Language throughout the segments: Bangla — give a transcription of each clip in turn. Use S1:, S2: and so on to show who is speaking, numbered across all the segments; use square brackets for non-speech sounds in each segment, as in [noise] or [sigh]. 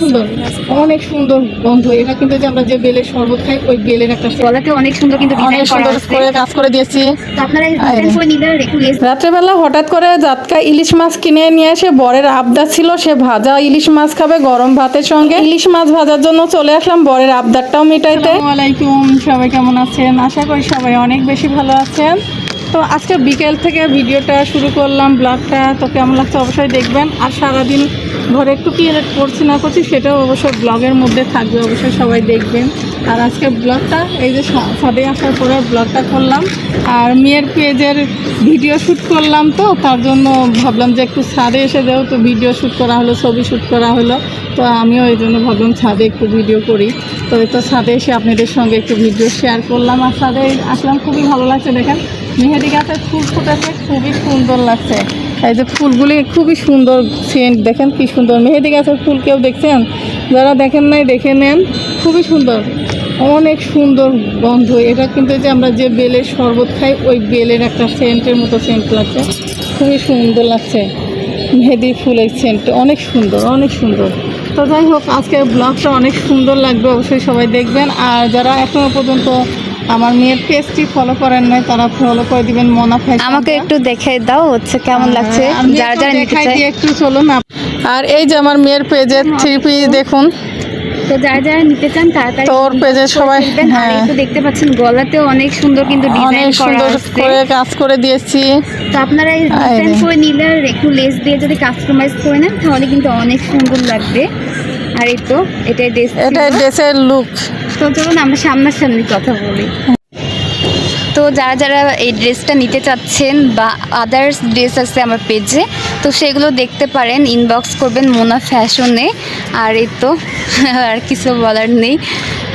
S1: সুন্দর। অনেক সুন্দর গন্ধ। এটা কিন্তু যে আমরা যে বেলের শরবত খাই ওই বেলের একটা
S2: গলাতে অনেক সুন্দর কিন্তু
S1: অনেক সুন্দর করে কাজ করে দিয়েছি। রাত্রেবেলা হঠাৎ করে জাতকা ইলিশ মাছ কিনে নিয়ে এসে বরের আবদার ছিল সে ভাজা ইলিশ মাছ খাবে গরম ভাতের সঙ্গে। ইলিশ মাছ ভাজার জন্য চলে আসলাম বরের আবদারটাও মিটাইতে। আলাইকুম সবাই কেমন আছেন? আশা করি সবাই অনেক বেশি ভালো আছেন। তো আজকে বিকেল থেকে ভিডিওটা শুরু করলাম, ব্লগটা। তো কেমন লাগছে অবশ্যই দেখবেন। আর সারাদিন ঘরে একটু কি করছি না করছি, সেটাও অবশ্যই ব্লগের মধ্যে থাকবে, অবশ্যই সবাই দেখবেন। আর আজকে ব্লগটা, এই যে ছাদে আসার পরে ব্লগটা করলাম। আর মেয়ের পেজের ভিডিও শ্যুট করলাম তো, তার জন্য ভাবলাম যে একটু ছাদে এসে দেও তো ভিডিও শ্যুট করা হলো, ছবি শ্যুট করা হলো, তো আমিও এই জন্য ভাবলাম ছাদে একটু ভিডিও করি। তো এই তো ছাদে এসে আপনাদের সঙ্গে একটু ভিডিও শেয়ার করলাম। আর ছাদে আসলাম, খুবই ভালো লাগছে দেখেন। মেহেদি গাছের ফুল ফুটেছে, খুবই সুন্দর লাগছে। এই যে ফুলগুলি খুবই সুন্দর সেন্ট দেখেন কি সুন্দর। মেহেদি গাছের ফুল কেউ দেখছেন? যারা দেখেন নাই, দেখে নেন। খুবই সুন্দর। অনেক সুন্দর গন্ধ। এটা কিন্তু যে আমরা যে বেলের শরবত খাই, ওই বেলের একটা সেন্টের মতো সেন্ট লাগছে। খুবই সুন্দর লাগছে। মেহেদি ফুলের সেন্ট অনেক সুন্দর অনেক সুন্দর। তো যাই হোক, আজকের ব্লগটা অনেক সুন্দর লাগবে, অবশ্যই সবাই দেখবেন। আর যারা এখনও পর্যন্ত আমার মেয়ের পেজটি ফলো করেন নাই তারা ফলো করে দিবেন মনা ফ্যাশন
S2: আমাকে একটু দেখে দাও হচ্ছে কেমন লাগছে।
S1: হ্যাঁ, আমি
S2: যারা যারা নিতে
S1: দেখাই
S2: চায়।
S1: দিই একটু চলো না আর এই যে আমার মেয়ের পেজের থ্রি পিস দেখুন।
S2: তো যারা যারা নিতে চান তাড়াতাড়ি
S1: তোর পেজে সবাই। হ্যাঁ।
S2: তো দেখতে পাচ্ছেন গলাতেও অনেক সুন্দর কিন্তু ডিজাইন
S1: অনেক সুন্দর করে কাজ করে দিয়েছি।
S2: তো আপনারা ডিজাইন করে নিলে আর একটু লেস দিয়ে যদি কাস্টমাইজ করে নেন তাহলে কিন্তু অনেক সুন্দর লাগবে। আর এই তো এটাই ড্রেস
S1: এটাই ড্রেসের লুক
S2: তো চলুন আমরা সামনাসামনি কথা বলি। তো যারা যারা এই ড্রেসটা নিতে চাচ্ছেন বা আদার্স ড্রেস আছে আমার পেজে তো সেগুলো দেখতে পারেন ইনবক্স করবেন মোনা ফ্যাশনে আর এই তো, [laughs] আর কিছু বলার নেই।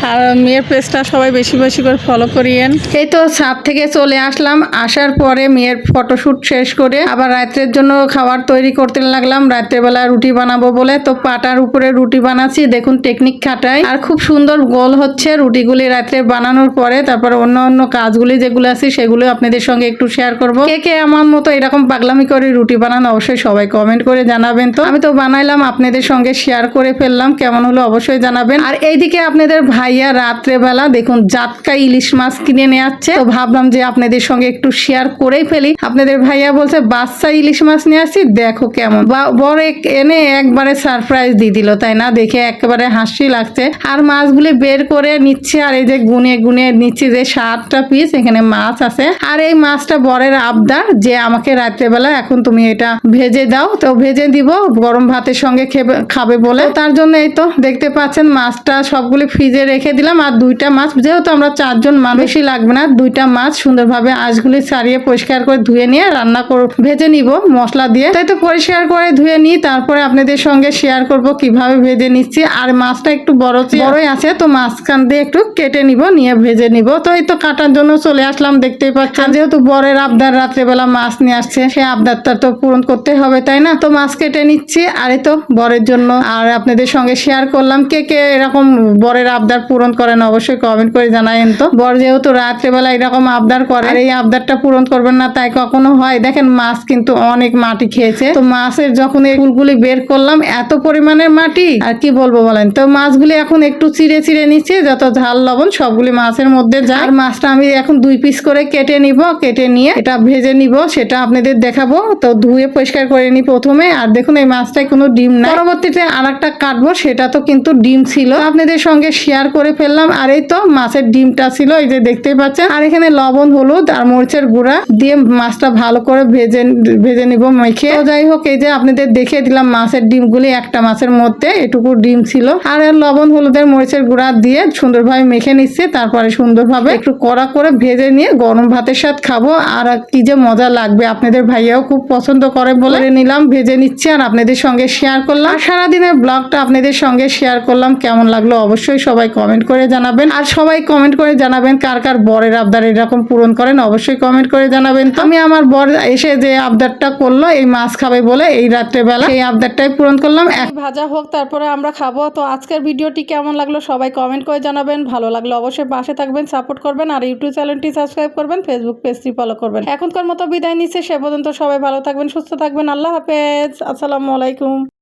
S1: আর মেয়ের পেজটা সবাই বেশি বেশি করে ফলো করিয়েন। এই তো ছাদ থেকে চলে আসলাম। আসার পরে মেয়ের ফটোশ্যুট শেষ করে আবার রাত্রের জন্য খাবার তৈরি করতে লাগলাম। রাত্রেবেলা রুটি বানাবো বলে তো পাটার উপরে রুটি বানাচ্ছি। দেখুন টেকনিক খাটাই। আর খুব সুন্দর গোল হচ্ছে রুটিগুলি রাত্রে বানানোর পরে। তারপর অন্য অন্য কাজগুলি যেগুলো আছে সেগুলো আপনাদের সঙ্গে একটু শেয়ার করব। কে কে আমার মতো এরকম পাগলামি করে রুটি বানানো অবশ্যই সবাই কমেন্ট করে জানাবেন তো। আমি তো বানাইলাম, আপনাদের সঙ্গে শেয়ার করে ফেললাম। কেমন হলো অবশ্যই জানাবেন। আর এইদিকে আপনাদের ভাইয়া, রাত্রেবেলা দেখুন, জাতকা ইলিশ মাছ কিনে নিয়ে আসছে। তো ভাবলাম যে আপনাদের সঙ্গে একটু শেয়ার করেই ফেলি। আপনাদের ভাইয়া বলছে, বাচ্চা ইলিশ মাছ নিয়ে আসছি, দেখো কেমন। বড় এনে একবারে সারপ্রাইজ দিয়ে দিল, তাই না? দেখে একেবারে হাসি লাগছে। আর মাছগুলি বের করে নিচ্ছে, আর এই যে গুনে গুনে নিচ্ছে যে সাতটা পিস এখানে মাছ আছে। আর এই মাছটা বরের আবদার যে আমাকে রাত্রেবেলা, এখন তুমি এটা ভেজে দাও। তো ভেজে দিব, গরম ভাতের সঙ্গে খাবে বলে। তার জন্য এই তো দেখতে পাচ্ছেন, মাছটা সবগুলি ফ্রিজে রেখে দিলাম আর দুইটা মাছ, যেহেতু আমরা চারজন মানুষ বেশি লাগবে না, দুইটা মাছ সুন্দরভাবে আঁশগুলি ছাড়িয়ে পরিষ্কার করে ধুয়ে নিয়ে রান্না কর, ভেজে নিব মশলা দিয়ে। তাই তো পরিষ্কার করে ধুয়ে নিই, তারপরে আপনাদের সঙ্গে শেয়ার করব কীভাবে ভেজে নিচ্ছি। আর মাছটা একটু বড় বড়ই আছে, তো মাঝখান দিয়ে একটু কেটে নিব, নিয়ে ভেজে নিব। তো এই তো কাটার জন্য চলে আসলাম, দেখতেই পাচ্ছেন। যেহেতু বরের আবদার রাত্রেবেলা মাছ নিয়ে আসছে সেই আবদারটা তো পূরণ করতে হবে, তাই না? তো মাছ কেটে নিচ্ছি, আর এই তো বরের জন্য। আর আপনাদের সঙ্গে শেয়ার করলাম, কে কে এরকম বরের আবদার পূরণ করেন অবশ্যই কমেন্ট করে জানায়েন তো। বর যেহেতু রাত্রেবেলা এরকম আবদার করে, আর এই আবদারটা পূরণ করবেন না, তাই কখনো হয়। দেখেন মাছ কিন্তু অনেক মাটি খেয়েছে। তো মাছের যখন এই ফুলগুলি বের করলাম, এত পরিমাণের মাটি, আর কি বলব বলেন? তো মাছগুলি এখন একটু চিড়ে চিড়ে নিচ্ছে, যত ঝাল লবণ সবগুলি মাছের মধ্যে যায়। আর মাছটা আমি এখন দুই পিস করে কেটে নিব, কেটে নিয়ে এটা ভেজে নিব, সেটা আপনাদের দেখাবো। তো ধুয়ে পরিষ্কার করে নিই প্রথমে। আর দেখুন, এই মাছটায় কোনো ডিম নাই। পরবর্তীতে আর একটা কাটবো, সেটা তো কিন্তু ডিম ছিল। আপনাদের সঙ্গে শেয়ার করে ফেললাম। আর এই তো মাছের ডিমটা ছিল এই যে দেখতেই পাচ্ছেন। আর এখানে লবণ হলুদ আর মরিচের গুঁড়া দিয়ে মাছটা ভালো করে ভেজে ভেজে নিব মেখে। তো যাই হোক এই যে আপনাদের দেখিয়ে দিলাম মাছের ডিমগুলি একটা মাছের মধ্যে এটুকু ডিম ছিল। আর এর লবণ হলুদের মরিচের গুঁড়া দিয়ে সুন্দরভাবে মেখে নিচ্ছে তারপরে সুন্দরভাবে একটু কড়া করে ভেজে নিয়ে গরম ভাতের সাথে খাব। আর কি যে মজা লাগবে আপনাদের ভাইয়াও খুব পছন্দ করে বলে নিলাম ভেজে নিচ্ছে আর আপনাদের সঙ্গে শেয়ার করলাম। সারাদিনের ব্লগটা আপনাদের সঙ্গে শেয়ার করলাম কেমন লাগল অবশ্যই সবাই কমেন্ট করে জানাবেন। আর সবাই কমেন্ট করে জানাবেন কার কার বরের আবদার এরকম পূরণ করেন, অবশ্যই কমেন্ট করে জানাবেন আমি আমার বর এসে যে আবদারটা করল, এই মাছ খাবে বলে এই রাত্রেবেলা এই আবদারটাই পূরণ করলাম। এক ভাজা হোক, তারপরে আমরা খাব। তো আজকের ভিডিওটি কেমন লাগল সবাই কমেন্ট করে জানাবেন। ভালো লাগল অবশ্যই পাশে থাকবেন সাপোর্ট করবেন, আর ইউটিউব চ্যানেলটি সাবস্ক্রাইব করবেন ফেসবুক পেজটি ফলো করবেন। এখনকার মতো বিদায় নিচ্ছে, সে পর্যন্ত সবাই ভালো থাকবেন, সুস্থ থাকবেন। আল্লাহ হাফেজ। আসসালামু আলাইকুম।